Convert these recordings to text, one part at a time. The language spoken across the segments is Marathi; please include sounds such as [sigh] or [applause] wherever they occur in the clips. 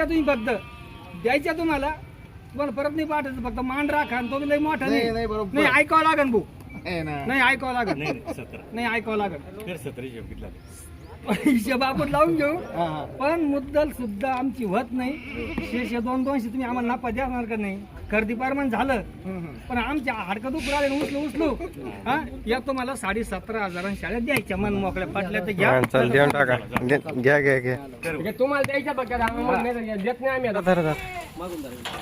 ऐका तुम्ही फक्त? द्यायच्या तुम्हाला? पण परत नाही पाठायचं फक्त मान राखा आणि तो लई मोठा नाही, नाही. नाही, बरोबर. नाही ऐकावं लागेल भाऊ. ना. नाही ऐकावं लागेल नाही सतरा. नाही ऐकावं लागेल कर सतरा हिशोब आपण लावून घेऊ. हा, हा. पण मुद्दल सुद्धा आमची होत नाही. शेष दोन दोनशे तुम्ही आम्हाला नफा देणार का नाही? खरेदी पारमान झालं. पण आमच्या हाडकं दुख राहिले उचलू उचलू. हा? या तुम्हाला साडे सतरा हजारां शाळेत द्यायच्या मन मोकळ्या पाटल्या तर घ्या. हा, चल देऊन टाका. घ्या घ्या घ्या. तुम्हाला द्यायच्या बघा देत नाही आम्ही आता.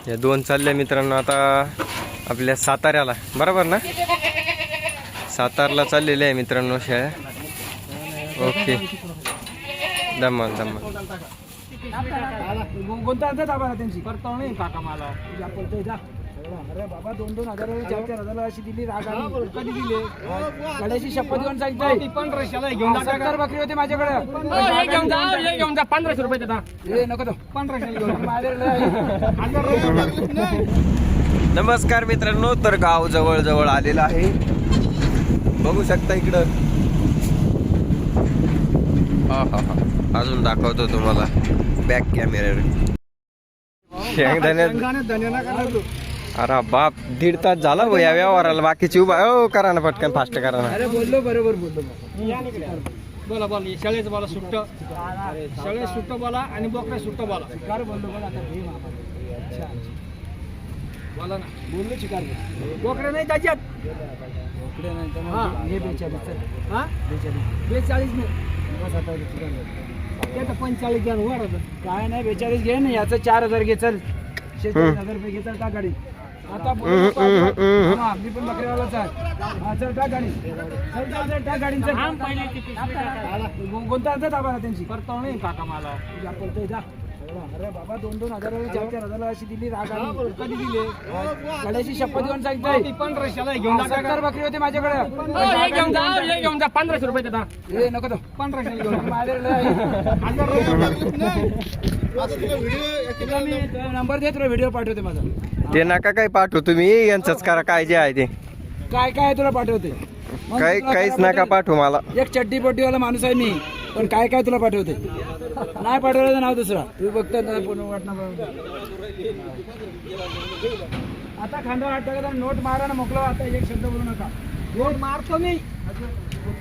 या दोन चालल्या मित्रांनो आता आपल्या साताऱ्याला. बरोबर ना? सातारला चाललेले आहे मित्रांनो शेळ्या ओके. दमन दमन कोणता आम्हाला त्यांची? करतो नाही काका मला. जा अरे बाबा दोन दोन हजार चार चार हजार अशी दिली राग आली. कधी दिले? गड्याची शपथ घेऊन सांगितलं पंधराशेला घेऊन जा सत्तर बकरी होते माझ्याकडे. घेऊन जा हे घेऊन जा. पंधराशे रुपये देता. हे नको तो. पंधराशे [laughs] नमस्कार मित्रांनो तर गाव जवळ जवळ आलेलं आहे. बघू शकता इकडं. हा हा हा. अजून दाखवतो तुम्हाला. बॅक कॅमेऱ्यावर शेंगदाण्यात अरे बाप दीड तास झाला भाऊ या व्यवहाराला बाकीची उभा हो करा ना पटकन फास्ट करा ना. अरे बोललो बरोबर बोललो. बोला बोला शाळेचं बोला सुट्ट. शाळेत सुट्ट बोला आणि बोकडा सुट्ट बोला. शिकार बोललो बोला आता. बोला ना. बोललो शिकार बोकडे नाही त्याच्यात. बोकडे नाही बेचाळीस बेचाळीस. नाही त्याचं पंचेचाळीस घ्या वर. काय नाही बेचाळीस घे ना याचं चार हजार घे चल. हजार रुपये घे चल टाक गाडी. आता पाच. हा, मी पण बकरीवालाच आहे हा चल टाक गाडी. चल चल चल कोणता आणतात आम्हाला त्यांची. करतो नाही काका मला. जा पळतोय जा. अरे बाबा दोन दोन हजार चार चार हजार अशी दिली राग आली. कधी दिले. गड्याची शपथ घेऊन सांगितलं पंधराशेला घेऊन जा सत्तर बकरी होते माझ्याकडे. घेऊन जा हे घेऊन जा पंधराशे रुपये देता. हे नको तो. पंधराशे घेऊन [laughs] [laughs] नंबर दे तुला व्हिडिओ पाठवते माझा. ते नका काही पाठवू तुम्ही यांचंच करा काय जे आहे ते. काय काय तुला पाठवते? काही काहीच काय नका पाठवू मला. एक चड्डी पट्टीवाला माणूस आहे मी. पण काय काय तुला पाठवते? नाही पाठवलं तर नाव दुसरा. तू फक्त नाही पण वाटणं आता खांदा वाटतं नोट मारा ना मोकलो आता एक शब्द बोलू नका. नोट मारतो मी.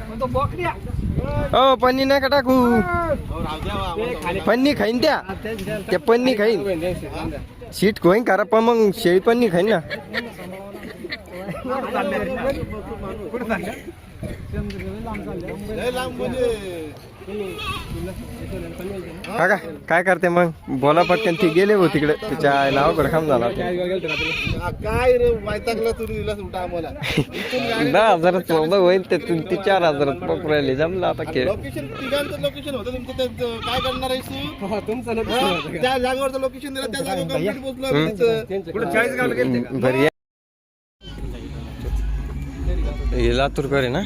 पण तो बोकड्या हो पन्नी नका टाकू? पन्नी खाईन त्या. त्या पन्नी खाईन. सीट होईन करा पण मग शेळी पन्नी खाईन ना. काका काय करते मग? बोला पटकन ती गेले हो तिकडे. तिच्या नाव खाम झाला ते. हा, काय रे वैतागला तू दिला उलटा आम्हाला. दहा हजारात चौदा होईल ते ती चार हजारात पकडू राहिली जमलं आता खेळ. लोकेशन तिघांचं लोकेशन होतं तुमचं ते- काय करणार आहेस तू तुमचं हा, त्या जागेवरचं लोकेशन दिलं त्या जागेवर पोहोचलो. बरी हे लातूरकर आहे ना?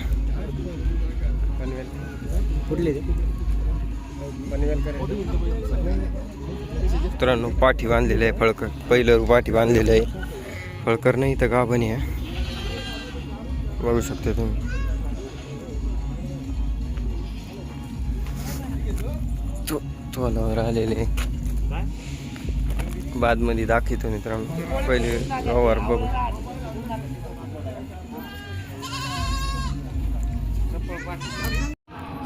मित्रांनो पाठी बांधलेली आहे फळकर पहिलं पाठी बांधलेली आहे. फळकर नाही तर गाभणी आहे. बघू शकता तुम्ही. तो- तोलावर आलेले बादमध्ये दाखवतो मित्रांनो. पहिले व्यवहार बघू.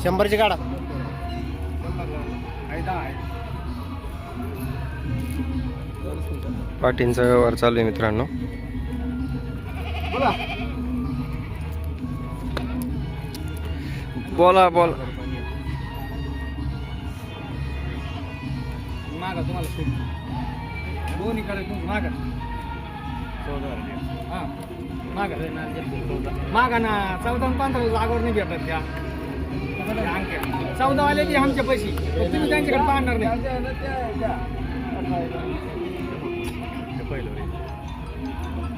शंभरची काढा. पाटींचा व्यवहार चालू आहे मित्रांनो. बोला. बोला मागा तुम्हाला दोन्ही कडे मागा. हा. मागा. मागा ना चौदा पंधरा जागेवर नाही भेटत त्या. चौदा वाले ती आमच्या पैसे तुम्ही त्यांच्याकडे पाहणार नाही.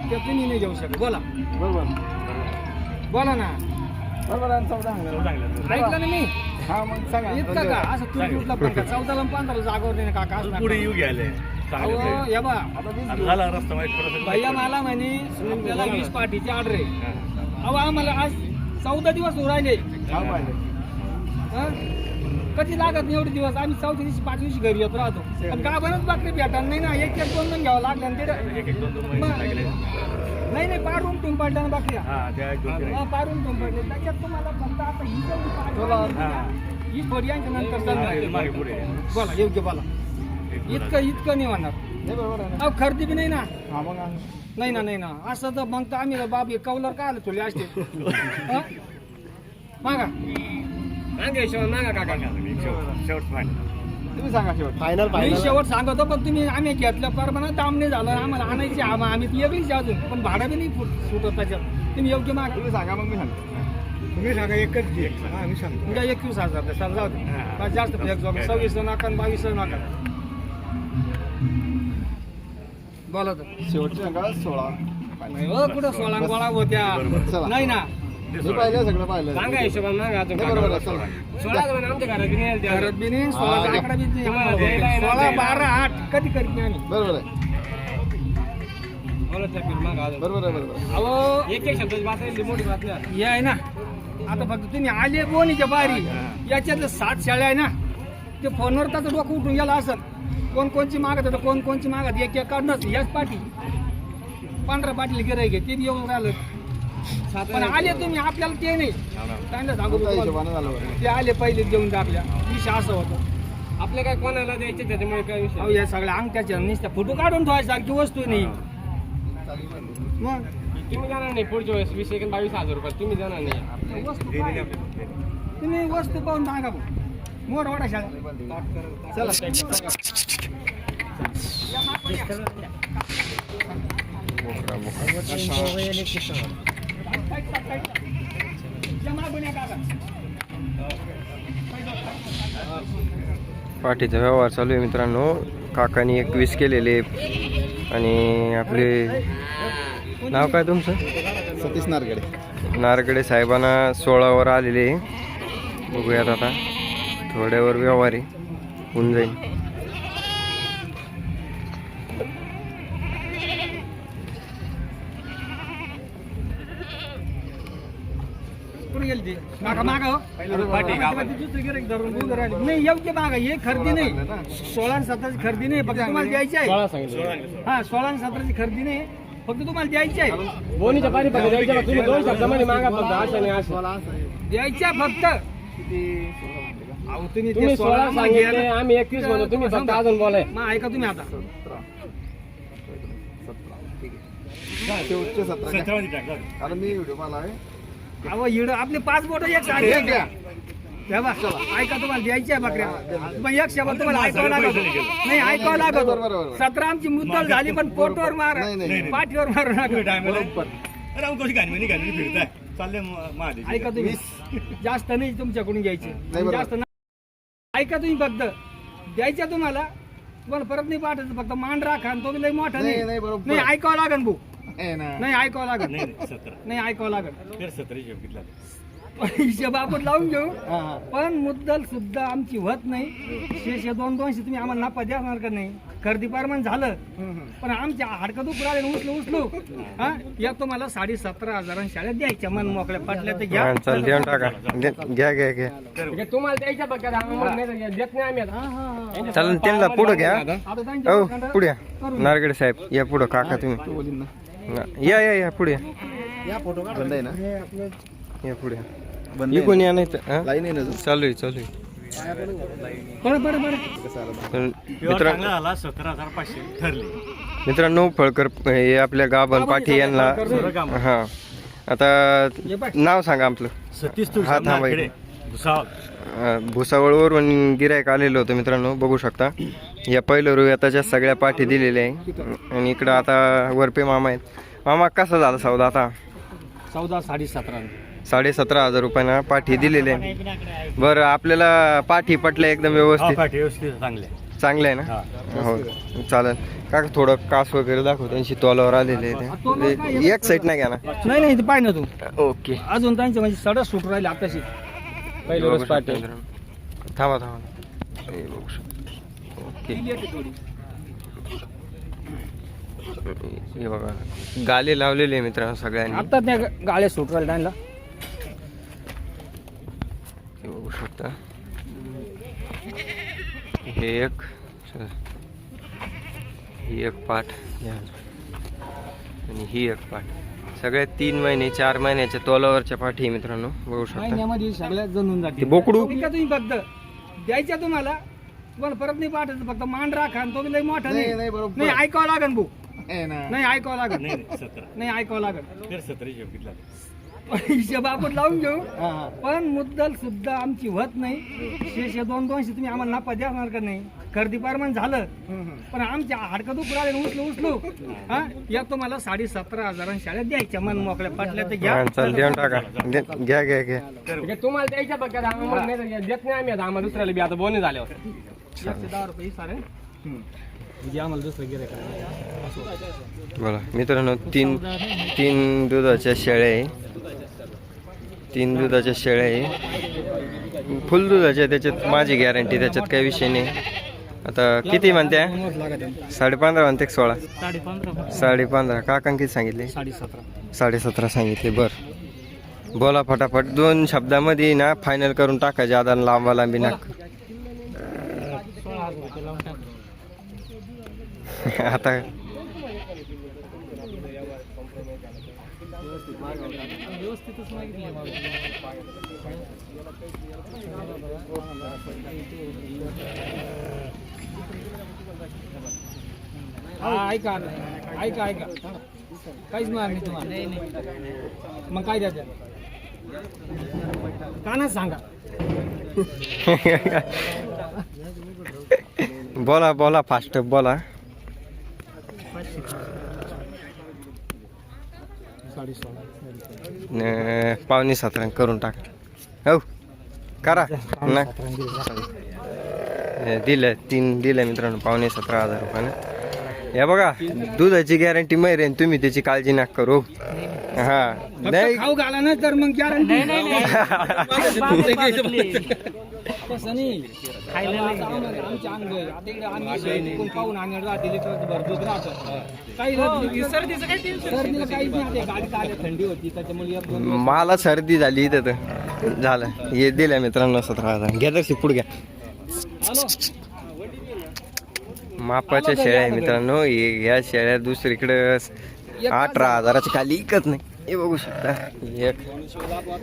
ते तुम्ही नाही घेऊ शकत. बोला. बोला ना. ऐकलं ना मी? हा मग सांगा इतकं का? असं तुम्ही कुठला चौदाला जागेवर नाही ना काका असं. पुढे येऊ घ्यायले बा. भैया मला म्हणे आपल्याला वीस पाठीची ऑर्डर आहे. अहो आम्हाला आज चौदा दिवस. हं? कधी लागत नाही एवढे दिवस? आम्ही चौथ्या दिवशी पाच दिवशी घरी येत राहतो. पण गाभणच बकरी भेटा नाही ना. एक एक दोन दोन घ्यावं लागलं आणि ते नाही नाही पाडून तुम्ही पडल्या ना बकऱ्या. हा हा, पाडून तुम्ही पडले त्याच्यात तुम्हाला फक्त आता ही जर हा. ही थोडी यांच्या नंतर. बोला योग्य बोला. इतकं इतकं नाही होणार. नाही बरोबर आहे ना. अहो खरेदी बी नाही ना. हा मग नाही ना नाही ना. असं तर मग तर आम्ही बाप हे कौलर काय आलं तुला असते [laughs] हा? मागा. मागा हिशोबाने मागा काका शेवट शेवट फायनल तुम्ही सांगा शेवट फायनल मी शेवट सांगतो पण तुम्ही आम्ही घेतल्या परमाना दाम नाही झालं. आम्हाला आणायची आम्हा आम्ही ती आहे अजून पण भाडं बी नाही फुट सुटत त्याच्यात. तुम्ही योग्य मागा. तुम्ही सांगा मग मी सांगतो. तुम्ही सांगा एकच घे. आम्ही सांगतो. उद्या एकवीस हजार द्या चला जाऊ दे. हा. बस जास्त फेक जाऊ सव्वीस नाका बावीस नाका. बोला तर. शेवटची सांगा सोळा. नाही हो कुठं सोळा गोळा होत्या. चला. नाही ना. मी पाहिलं सगळं पाहिलं. सांगा हिशोबाने मागा अजून नाही, बरोबर आहे, चला. सोळा आमच्या घरात बी नाही घरात बी नाही हा, सोळा घे. आकडा बी नाही. आम्हाला. सोळा बारा आठ कधी करीत नाही आम्ही. बरोबर आहे. बरोबर आहे बरोबर आहे. अहो एक एक शब्दाची मोठी बातम्या. हे आहे ना आता फक्त तुम्ही आले बोनीच्या बारी. याच्यातले सात शाळा आहे ना ते फोनवर त्याचं डोकं उठून गेला असत कोण कोणची मागत होतं कोण कोणची मागत एक एक काढणंच याच पाठी. पांढऱ्या पाटील गिराय घे ते बी येऊन राहिलं. पण आले तुम्ही आपल्याला ते नाही. सांगू तुम्हाला. ते आले पहिले देऊन टाकल्या. विषय असं होतं. आपल्या काय कोणाला द्यायचे त्याच्यामुळे काय विषय? या सगळ्या अंगठ्याच्या नुसत्या फोटो काढून ठेवायसारखी वस्तू नाही. मग? तुम्ही जाणार नाही पुढच्या वेळेस. वीस एक बावीस हजार रुपये. तुम्ही जाणार नाही. वस्तू? तुम्ही वस्तू पाहून सांगा. मोठ वाटा शाळा. चला. या मागून या काका. पाठीचा व्यवहार चालू आहे मित्रांनो. काकानी एकवीस केलेले आणि आपले नाव काय तुमचं? सतीश नारगडे. नारगडे साहेबांना सोळावर आलेले. बघूयात आता. थोड्यावर व्यवहार आहे. होऊन जाईल. कुठे गेली ती मागा? मागा हो. दुसरी गिऱ्हाईक धरून उभं राहिली. नाही योग्य मागा हे खरेदी नाही. सोळा आणि सतराची खरेदी नाही. फक्त तुम्हाला द्यायची आहे. सोळा सांगितलं हा सोळा आणि सतराची खरेदी नाही. फक्त तुम्हाला द्यायची आहे. बोनीच्या पाणी फक्त द्यायच्या का? तुम्ही दोन शब्दामध्ये मागा फक्त. आशा नाही आशा द्यायच्या फक्त. अहो, तुम्ही ते तुम्ही सोळा मग सांगितले. आम्ही एकवीस म्हणतो तुम्ही फक्त अजून बोलाय. मग ऐका तुम्ही आता. शेवटचे सतरा. आता मी व्हिडिओ मला आहे. अहो इड आपले पाच बोट एक सारखे. द्या. बा. ऐका तुम्हाला द्यायची आहे बकऱ्या. पण एक शब्द तुम्हाला ऐकावं लागत. नाही ऐकावं लागत. बरोबर, बरोबर. सतरा आमची मुद्दल झाली पण पोटवर मार. नाही, नाही, नाही. पाठीवर मारू तुम्ही नका टायमाला कशी फिरताय. चालले महादेव ऐका तुम्ही. जास्त नाही तुमच्याकडून घ्यायची. बरोबर. जास्त नाही. ऐका तुम्ही फक्त. द्यायच्या तुम्हाला. तुम्हाला परत नाही पाठायचं फक्त मान राखा आणि तो बी लई मोठा नाही, नाही. नाही, बरोबर. नाही ऐकावं लागन भाऊ. ना. नाही ऐकावं लागन नाही नाही सतरा. नाही ऐकावं लागन तर सतरा हिशोब आपण लावून घेऊ. हा, हा. पण मुद्दल सुद्धा आमची होत नाही. शेषे दोन दोनशे तुम्ही आम्हाला नापा देणार का नाही? खरेदी पारमान झालं. हम्म, हम्म. पण आमच्या हाडकं दुख राहिले उचलू उचलू. हा? या तुम्हाला साडे सतरा हजार शाळेत द्यायच्या. मन मोकळ्या पटल्या तर घ्या. चल देऊन टाका. दे- घ्या घ्या घ्या. म्हणजे तुम्हाला द्यायच्या नाही देत नाही आम्ही. आता. हा, हा, हा. चल त्यांना पुढं घ्या. आता त्यांच्या हो दुकानात- पुढे. या. नारगडे साहेब या पुढं काका तुम्ही. बोलीन ना. या या या पुढे. या. बंद आहे ना? या पुढे. बंद इकडून या नाही तर? लाईन आहे ना. चालू आहे चालू आहे. मित्रांनो फळकर हे आपल्या गाभण पाठी यांना हा. आता. नाव सांगा आपलं. सतीश हा, थांबा भुसावळवरून गिरायक आलेलं होतं मित्रांनो बघू शकता. या पहिलं रुयाताच्या सगळ्या पाठी दिलेल्या आहे. आणि इकडं आता वरपे मामा आहेत. मामा कसा झाला सौदा आता? चौदा साडे सतरा साडे सतरा हजार रुपयांना पाठी दिलेले आहे. बरं आपल्याला पाठी पटल्या एकदम हा, व्यवस्थित पाठी व्यवस्थित चांगले चांगलं आहे ना? हा. चालेल. का थोडं कास वगैरे दाखव त्यांची तोलावर आलेले एक साईड नाही घ्या ना? नाही नाही ना तू. ओके. अजून त्यांचे म्हणजे सडक सुट राहिले आताशी. पहिलं रोज पाठी थांबा थांबा. हे बघू शकता. ओके. हे बघा गाले लावलेले आहे मित्रांनो सगळ्यांनी. आता त्या गाड्या सुट राहिले त्यांना. हे बघू शकता. हे एक ही एक पाठ. आणि ही एक पाठ. सगळे तीन महिने चार महिन्याच्या तोलावरच्या पाठी मित्रांनो. बघू शकता. महिन्यामध्ये सगळ्यात जणून जाते ते बोकडू? तुम्ही फक्त द्यायच्या तुम्हाला तुम्हाला परत नाही पाठायचं फक्त मान राखा आणि तो बी लई मोठा नाही. नाही ऐकावं लागन भाऊ. नाही ऐकावं लागन. नाही नाही, सतरा. नाही ऐकावं लागन. हिशोब आपण लावून घेऊ. पण मुद्दल सुद्धा आमची होत नाही. शेषे दोन दोनशे तुम्ही आम्हाला नापा द्याणार का नाही? खरेदी पारमान झालं. पण आमच्या हाडकं दुख राहिले उचलू उचलू. हा? या तुम्हाला साडे सतरा हजारांनी शाळेत द्यायच्या. मन मोकळ्या पाटल्या तर घ्या. हा, चल देऊन टाका. घ्या घ्या घ्या. आहे, तुम्हाला द्यायच्या बघा आम्हाला नाही तर देत नाही आम्ही आता. आम्हाला दुसऱ्याला बी आता बोने झाल्यावर एकशे दहा रुपये सारे. म्हणजे आम्हाला दुसरं गिरे बोला मित्रांनो तीन तीन दुधाच्या शेळ्या आहे. तीन दुधाच्या शेळ्या आहे. फुल दुधाच्या त्याच्यात माझी गॅरंटी त्याच्यात काही विषय नाही. आता किती म्हणते? साडे पंधरा म्हणते एक सोळा? साडे पंधरा साडे काकां किती सांगितले? साडे सतरा सांगितले. बर. बोला फटाफट. दोन शब्दामध्ये ना फायनल करून टाका. ज्यादा लांबा लांबी ना [laughs] आता हा ऐका ऐका ऐका. काहीच मार नाही तुम्हाला. मग काय द्या कानाच सांगा. बोला बोला फास्ट बोला. पावणे सतरा करून टाक. हो करा. ना. दिलं तीन दिलं मित्रांनो पावणे सतरा हजार रुपयानं. हे बघा दुधाची गॅरंटी मैर आहे तुम्ही त्याची काळजी नका करू. हा. नाही. खाऊ घाला ना तर मग गॅरंटी तसं नाही खायला आमच्या अंग आता इकडे आम्ही कोण पाहून आणणार राहते लिटर भर दूध राहतं काही सर्दीचं काही सर्दीला काहीच नाही आता गाडी काय थंडी होती त्याच्यामुळे एक दोन मला सर्दी झाली इथं तर. झालं. हे दिल्या मित्रांनो सतरा हजार. घ्या तशी पुढे घ्या. मापाच्या शेळ्या आहे मित्रांनो. हे- या शेळ्या दुसरीकडे अठरा हजाराच्या खाली इकत नाही. हे बघू शकता. एक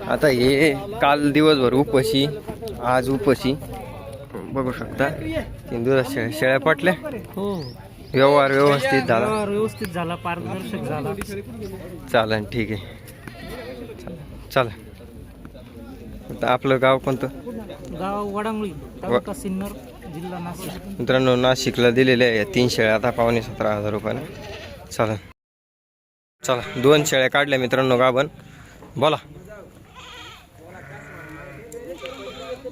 आता हे काल दिवसभर उपशी आज उपशी. बघू शकता. तीन दिवस शेळ्या शेळ्या पटल्या. हो. व्यवहार व्यवस्थित झाला. व्यवस्थित झाला पारदर्शक झाला. चालन ठीक आहे. चालेल चला. आता आपलं गाव कोणतं? गाव वडांगळी सिन्नर. मित्रांनो नाशिकला दिलेल्या आहे या तीन शेळ्या आता पावणे सतरा हजार रुपयाने चला. चला दोन शेळ्या काढल्या मित्रांनो गाभण. बोला.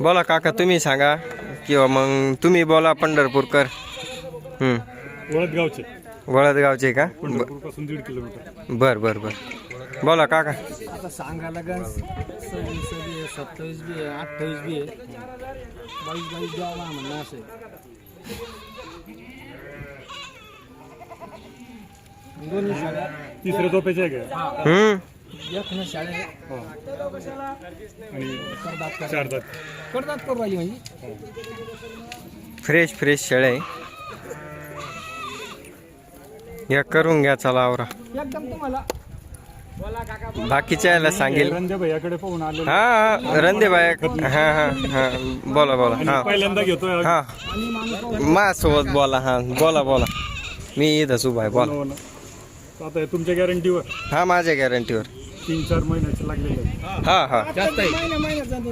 बोला काका तुम्ही सांगा. किंवा मग तुम्ही बोला पंढरपूरकर. हम्म. वळदगावचे. वळदगावचे का? बर बर बर. बोला काका आता सांगायला गण सव्वीस बी आहे सत्तावीस बी आहे अठ्ठावीस बी आहे. बावीस बावीस द्यावा म्हणणं असं. आहे. दोन्ही शाळा तिसऱ्या झोपेचे आहे. का हम्म. एक ना शाळे आणि चार दात करतात करू राहिली म्हणजे. फ्रेश फ्रेश शेळ्या आहे या करून घ्या चला आवरा. एकदम तुम्हाला. बाकीच्या याला सांगेल. रंजा भैयाकडे पाहून आले हा हा रणदे बाय हा हा हा. बोला बोला. हा. पहिल्यांदा घेतोय हा. माझ्यासोबत बोला हा. बोला बोला. मी इथंच उभा आहे. बोला. आता हे तुमच्या गॅरंटीवर? हा माझ्या गॅरंटीवर. तीन चार महिन्याचे लागलेले. हा हा.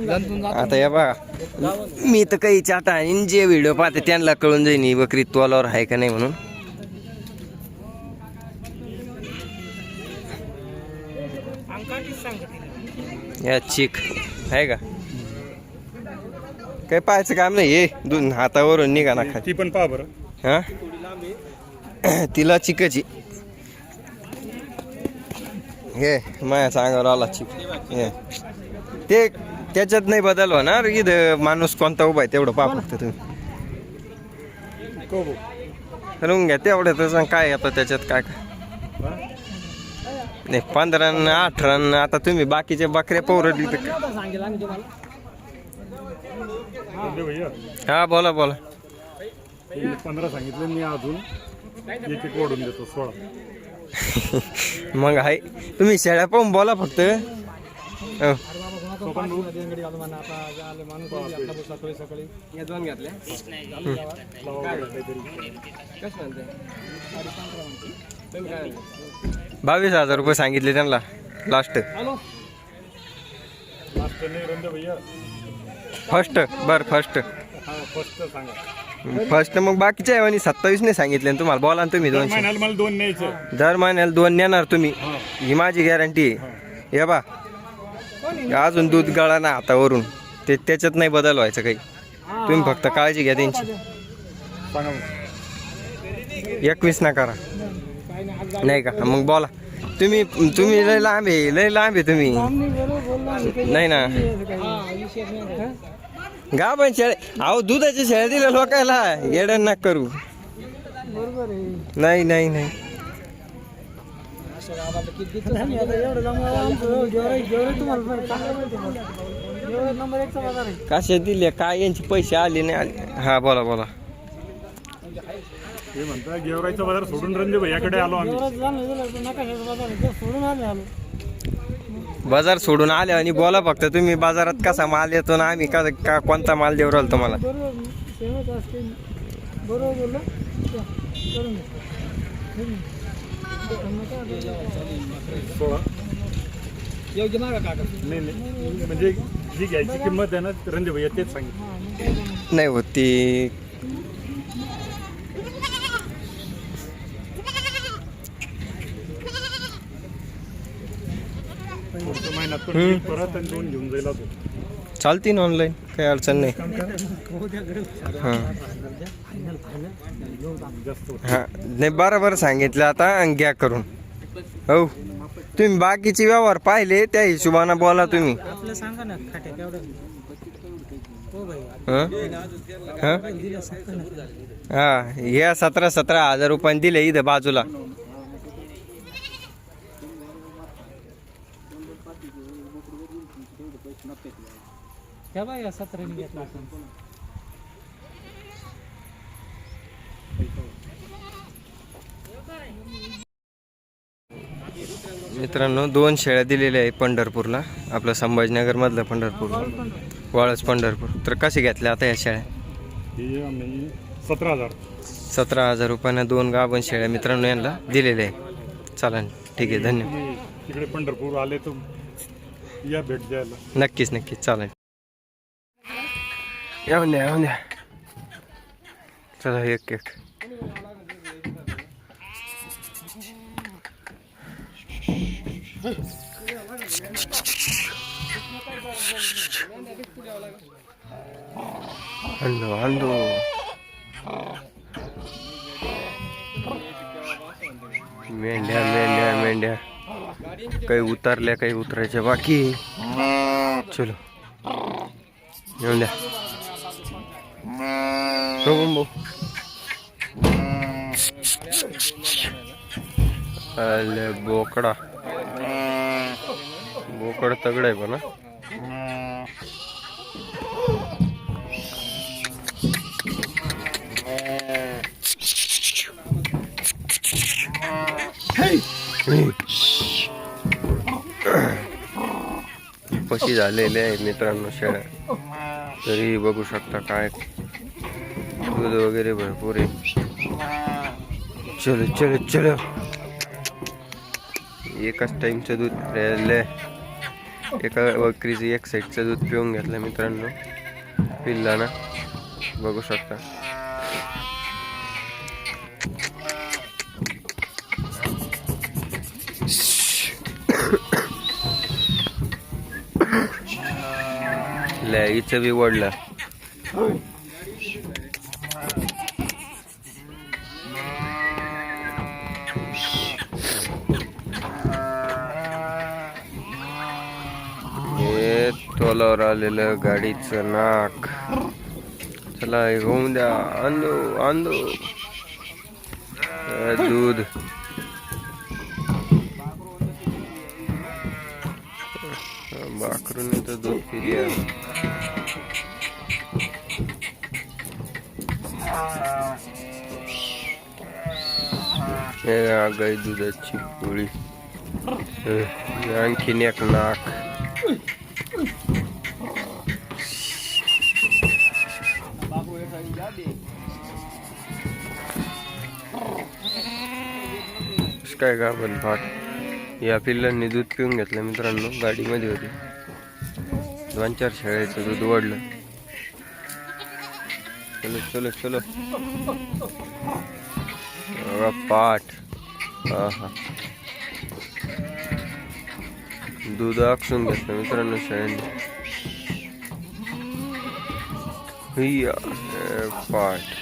जातून आता या बघा. मी तर काही चाटा आणि जे व्हिडिओ पाहते त्यांना कळून जाईन बकरी तोलावर आहे का नाही म्हणून. या चिक. आहे का? काही पाहायचं काम नाही हे दोन हातावरून निघा ना ती पण पहा बरं. हा? [clears throat] तिला चिकाची. हे माया अंगावर आला चिक. हे ते त्याच्यात नाही बदल होणार इथं माणूस कोणता उभा आहे तेवढं पहा फक्त तुम्ही? करून घ्या तेवढं तर काय आता त्याच्यात काय काय नाही पंधरा न अठरा न आता तुम्ही बाकीचे बकऱ्या पोरडली हा बोला बोला. पंधरा सांगितले मी अजून एक एक वाढून देतो सोळा. [laughs] मग आहे तुम्ही शेळ्या पाहून बोला फक्त. घातल्या बावीस हजार रुपये सांगितले त्यांना लास्ट फर्स्ट बर फर्स्ट फर्स्ट मग बाकीच्या आहे सत्तावीस नाही सांगितले ना तुम्हाला. बोला ना तुम्ही दोनशे. मला दोन दर महिन्याला दोन नेणार तुम्ही. ही माझी गॅरंटी आहे. हे बा. अजून दूध गळा ना हातावरून ते त्याच्यात नाही बदल व्हायचं काही. तुम्ही फक्त काळजी घ्या त्यांची. एकवीस ना करा. नाही का? मग बोला. तुम्ही तुम्ही लय लांब आहे लय लांब आहे तुम्ही. नाही ना? गा पण शेळ अहो दुधाची शेळ्या दिल्या लोकायला. येडण ना करू. नाही नाही नाही. का दिले? काय? यांचे पैसे आले नाही. आले हा बोला बोला. ते म्हणता गेवराईचा बाजार सोडून रंजन भैयाकडे आलो आम्ही. बाजार सोडून आले आणि बोला फक्त तुम्ही बाजारात कसा माल येतो ना आम्ही का का कोणता माल देऊ राहिलो तुम्हाला? सोळा योग्य मागा काका. नाही नाही. म्हणजे जी घ्यायची किंमत आहे ना रंजन भैया तेच सांगितलं. नाही होत ती पुढच्या महिन्यात पण येईल परत आणि दोन घेऊन जाईल अजून. चालती ना ऑनलाईन काही अडचण नाही. हां जास्त हां. नाही बरोबर सांगितलं आता आणि घ्या करून. हो. तुम्ही बाकीचे व्यवहार पाहिले त्या हिशोबानं बोला तुम्ही. हं? हं? हा या सतरा सतरा हजार रुपयाने दिले इथं बाजूला. मित्रांनो दोन शेळ्या दिलेल्या आहे पंढरपूरला. आपलं संभाजीनगर मधलं पंढरपूर. वाळच पंढरपूर. तर कसे घेतल्या आता या शेळ्या? हे आम्ही सतरा हजार. सतरा हजार रुपयानं दोन गाभण शेळ्या मित्रांनो यांना दिलेल्या आहे चालेल ठीक आहे धन्यवाद. तिकडे पंढरपूर आले तर या भेट द्यायला. नक्कीच नक्कीच. चालेल. येऊन द्या येऊन द्या चला एक एक आणलो आणलो मेंढ्या मेंढ्या मेंढ्या काही उतरल्या काही उतरायच्या बाकी. चलो येऊन द्या भाऊ अले बोकडा बोकड तगड आहे पण पशी झालेले आहे मित्रांनो शेळ्या तरी बघू शकता काय दूध वगैरे भरपूर आहे. चलो चलो चलो. एकाच टाईमचं दूध राहिलं एका बकरीचं एक साईडचं दूध पिऊन घेतलं मित्रांनो. पिल्ला ना. बघू शकता. [coughs] लॅगीचं बी वडलं. हे आलेलं गाडीचं नाक. चला हे होऊन द्या. आणलो आणलो दूध. बाकरून तर दूध पिली गाई दुधाची पोळी. आणखीन एक नाक. काय गाभण फाट या पिल्लांनी दूध पिऊन घेतलं मित्रांनो गाडीमध्ये होती. दोन चार शाळेचं दूध वाढलं चलो चलो चलो. पाठ. हा हा दूध आखसून घेतलं मित्रांनो शाळेने. पाठ.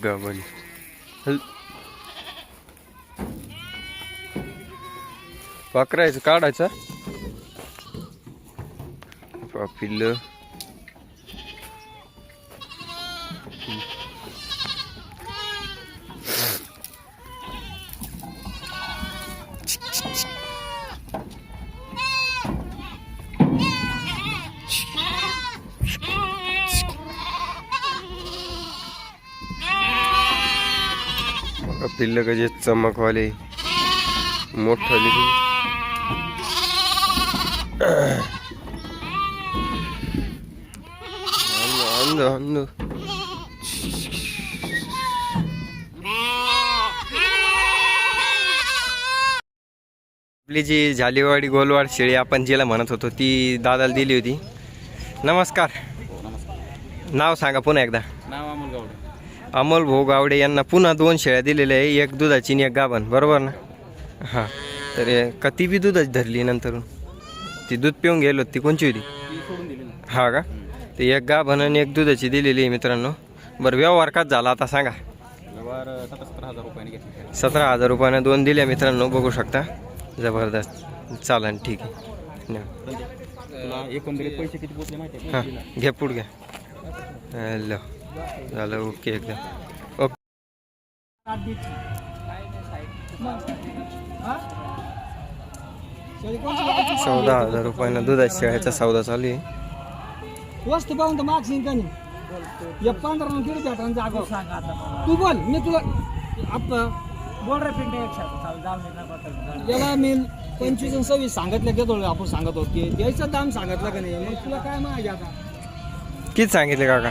एक गावाने. हल. पाकरायचं काढायचा. पापिलं. पिल्ल कसे चमकवाले अंध अंध आपली जी झालीवाडी गोलवाड शेळी आपण जिला म्हणत होतो ती दादाला दिली होती. नमस्कार. नाव सांगा पुन्हा एकदा. नाव अमोल गावडे. अमोल भाऊ गावडे यांना पुन्हा दोन शेळ्या दिलेल्या आहे. एक दुधाची आणि एक गाभण बरोबर ना? हां. तर हे का ती बी दुधाची धरली नंतर ती दूध पिऊन गेलो. ती कोणची होती? हा का? ते एक गाभण आणि एक दुधाची दिलेली आहे मित्रांनो. बरं व्यवहार काच झाला आता सांगा? सतरा हजार रुपयानं दोन दिल्या मित्रांनो. बघू शकता. जबरदस्त. चालन ठीक आहे. किती हां. घ्या पुढ घ्या. हॅलो झालं ओके एकदम ओके? चौदा हजार रुपयानं दुधाच्या शेळ्याचा सौदा चालू आहे. वस्तू पाहून तर माग का नाही? या पंधरा किती भेटायला जागा. तू बोल मी तुला आप बोल रे पिंटे याला मी पंचवीस आणि सव्वीस सांगितलं घेतो आपण सांगत होते द्यायचं दाम सांगितलं का नाही? मग तुला काय माहिती आता? किती सांगितले काका?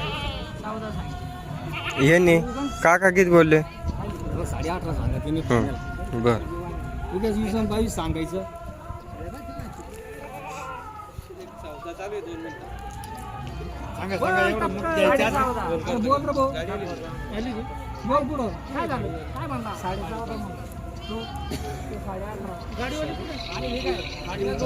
हे नाही काका किती बोलले? साडे अठरा हं, बर. उद्याच वीस आणि बावीस सांगायचं. अरे बोल रे भाऊ. बोल पुढं. काय झालं? काय म्हणता साडे चौदा गाडीवाली कुठे? आणि हे काय? गाडीवाली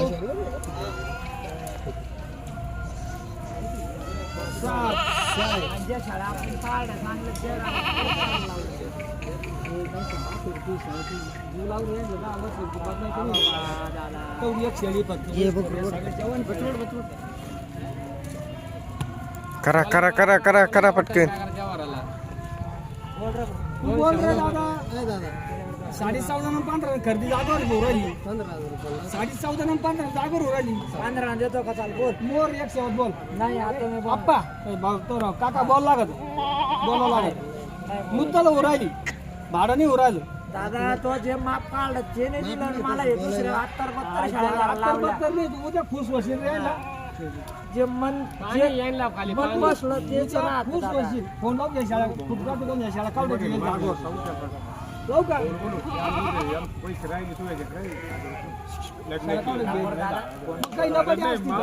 करा करा करा करा करा पटकन बोल दादा साडे चौदा पंधरा खरेदी जागेवर घेऊ राहिली. साडे चौदा पंधरा जागेवर राहिली. पंधरा देतो का चाल बोल. मोर एक शेवट बोल. नाही आता भाऊ, तो राव, काका बोल लागत. बोलावं लागत. मुद्दाला हो राहिली. भाडं नाही राहिलं. दादा तो जे माप काढलं ते नाही दिलं मला हे दुसरं अत्तर बत्तर शाळेला नाही, तू उद्या रे यायला. जे मन जे मन बसलं दादा. होशील. फोन लावून घ्या शाळा फुटका टुकून घ्या शाळा. काढून घ्या. लावू का पैसे राहिले तुझ्याकडे काही लबाडी असती का?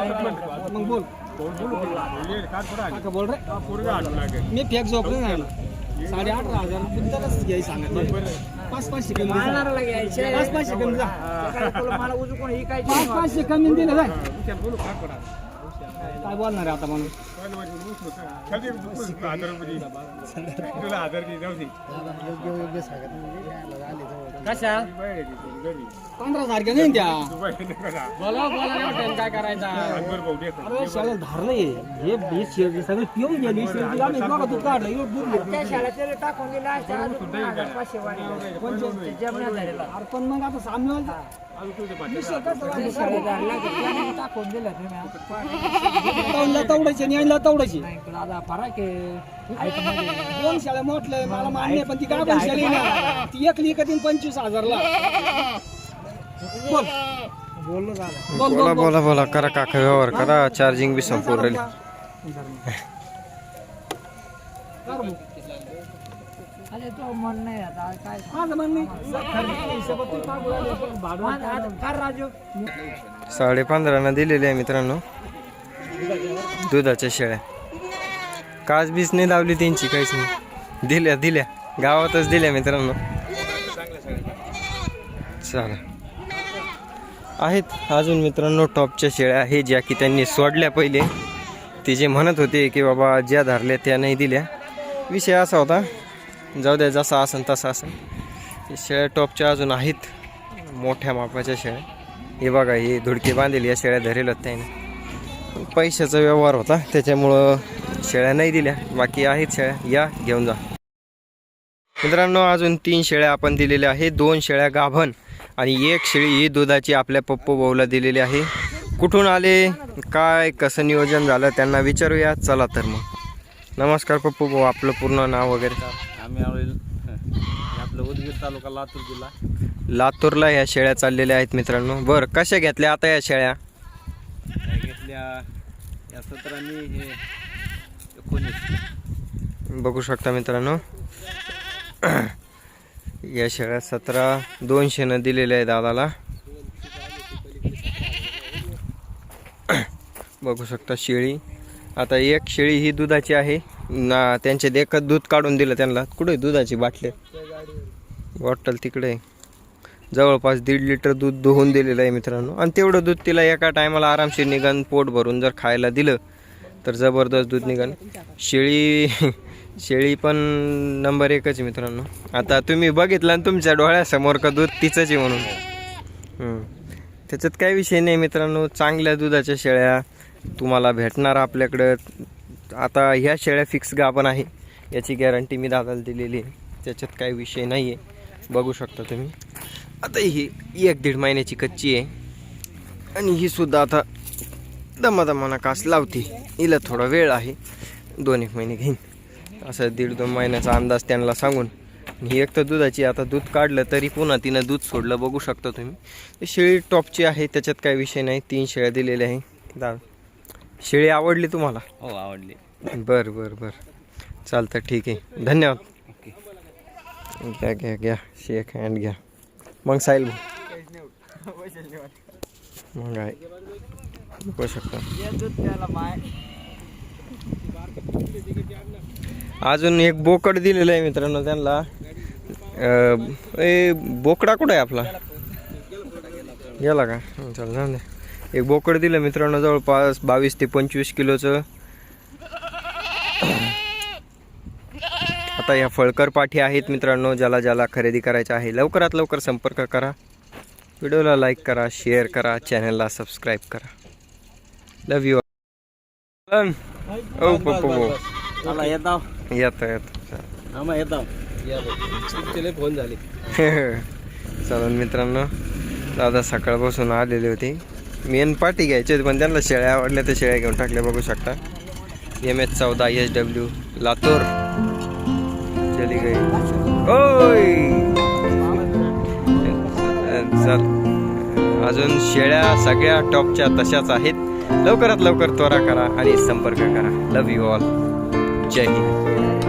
मग बोल हे काढ बरं आली. काका बोल रे पोरगा आठवण लागेल. मी फेक झोपले नाही साडे अठरा हजार तुमच्यालाच घ्यायची सांगितलं पाच. मारणाऱ्याला घ्यायचे. पाच पाचशे कमी जा मला उजू कोण ही काय पाच पाचशे कमी दिले जाय काय बोलणार आहे आता. तुला दे, जाऊ दे. कशा पंधरा तारखे नाही त्या बोला बोला ना वाटेल काय करायचा अरे शाळेत धारले हे हे शेळी सगळी पिऊन गेली शेळी आम्ही बघा तू काढलं एवढं दूर. त्या शाळेत टाकून दिला झालेला. अरे पण मग आता सामने टाकून तुम्ही. आणि नाही, पण आता फरक आहे दोन शाळा मला मान्य पण ती शाळी ना ती एकली एक तीन पंचवीस हजारला बोल बोललो बोल बोला बोला बोला करा काका व्यवहार करा चार्जिंग बी संपूर्ण राहिली तो मन नाही आता काय माझं म्हणणं राजू. साडे पंधरानं दिलेले आहे मित्रांनो. दुधाच्या शेळ्या. काच बीच नाही लावली त्यांची काहीच नाही. दिल्या दिल्या. गावातच दिल्या मित्रांनो. चला आहेत अजून मित्रांनो टॉपच्या शेळ्या आहे ज्या की त्यांनी सोडल्या पहिले. ते जे म्हणत होते की बाबा ज्या धरल्या त्या नाही दिल्या. विषय असा होता जाऊ द्या जसा असेल तसा असन. शेळ्या टॉपच्या अजून आहेत. मोठ्या मापाच्या शेळ्या. हे बघा ही धुडकी बांधलेली या शेळ्या धरेल होत्या त्याने. पैशाचा व्यवहार होता त्याच्यामुळं शेळ्या नाही दिल्या. बाकी आहेत शेळ्या. या घेऊन जा. मित्रांनो अजून तीन शेळ्या आपण दिलेल्या आहे दोन शेळ्या गाभण आणि एक शेळी ही दुधाची आपल्या पप्पू भाऊला दिलेली आहे. कुठून आले? काय? कसं नियोजन झालं? त्यांना विचारूया. चला तर मग. नमस्कार पप्पू भाऊ आपलं पूर्ण नाव वगैरे आम्ही आपलं उदगीर तालुका लातूर जिल्हा. लातूरला ह्या शेळ्या चाललेल्या आहेत मित्रांनो. बरं कशा घेतल्या आता या शेळ्या? घेतल्या या सतरानी हे एकोणीस. बघू शकता मित्रांनो. या शेळ्या सतरा दोनशेनं दिलेल्या आहे दादाला. बघू शकता शेळी. आता एक शेळी ही दुधाची आहे. ना त्यांचे देखत दूध काढून दिलं त्यांना. कुठे दुधाची बाटली? बॉटल तिकडे जवळपास दीड लिटर दूध दुहून दिलेलं आहे मित्रांनो. आणि तेवढं दूध तिला एका टायमाला आरामशीर निघन पोट भरून जर खायला दिलं तर जबरदस्त दूध निघन. शेळी [laughs] शेळी पण नंबर एकच आहे मित्रांनो. आता तुम्ही बघितलं आणि तुमच्या डोळ्यासमोर का दूध तिचंच आहे म्हणून. त्याच्यात काही विषय नाही मित्रांनो. चांगल्या दुधाच्या शेळ्या तुम्हाला भेटणार आपल्याकडं. आता ह्या शेळ्या फिक्स गाभण आहे. याची गॅरंटी मी दादाला दिलेली आहे. त्याच्यात काही विषय नाही आहे बघू शकता तुम्ही. आता ही एक दीड महिन्याची कच्ची आहे. आणि ही सुद्धा आता दमादमाना कास लावते. हिला थोडा वेळ आहे. दोन एक महिने घेईन. असं दीड दोन महिन्याचा अंदाज त्यांना सांगून. ही एक तर दुधाची आता दूध काढलं तरी पुन्हा तिनं दूध सोडलं. बघू शकता तुम्ही. शेळी टॉपची आहे. त्याच्यात काही विषय नाही. तीन शेळ्या दिलेल्या आहे. दा शेळी आवडली तुम्हाला? हो आवडली. बरं बरं बरं. चालतं ठीक आहे. धन्यवाद. घ्या घ्या घ्या. शेक हँड घ्या. मग साईल. मग आहे. बघू शकता. अजून एक बोकड दिलेलं आहे मित्रांनो त्यांना. ए बोकडा कुठं आहे आपला? गेला का? चल जाऊन दे. एक बोकड दिलं मित्रांनो जवळपास बावीस ते पंचवीस किलोचं. आता या फळकर पाठी आहेत मित्रांनो ज्याला ज्याला खरेदी करायचं आहे लवकरात लवकर संपर्क करा. व्हिडिओला लाईक करा शेअर करा चॅनलला सबस्क्राईब करा. लव यू ओ पप्पू चला येतो येतो येतो. आम्हा येतो फोन झाले. [laughs] चालेल मित्रांनो दादा सकाळपासून आलेले होते. मेन पाठी घ्यायचे पण त्यांना शेळ्या आवडल्या तर शेळ्या घेऊन टाकल्या बघू शकता. एम एच चौदा एच डब्ल्यू लातूर. चली गई. ओय! चल अजून शेळ्या सगळ्या टॉपच्या तशाच आहेत. लवकरात लवकर त्वरा करा आणि संपर्क करा. लव यू ऑल जय हिंद.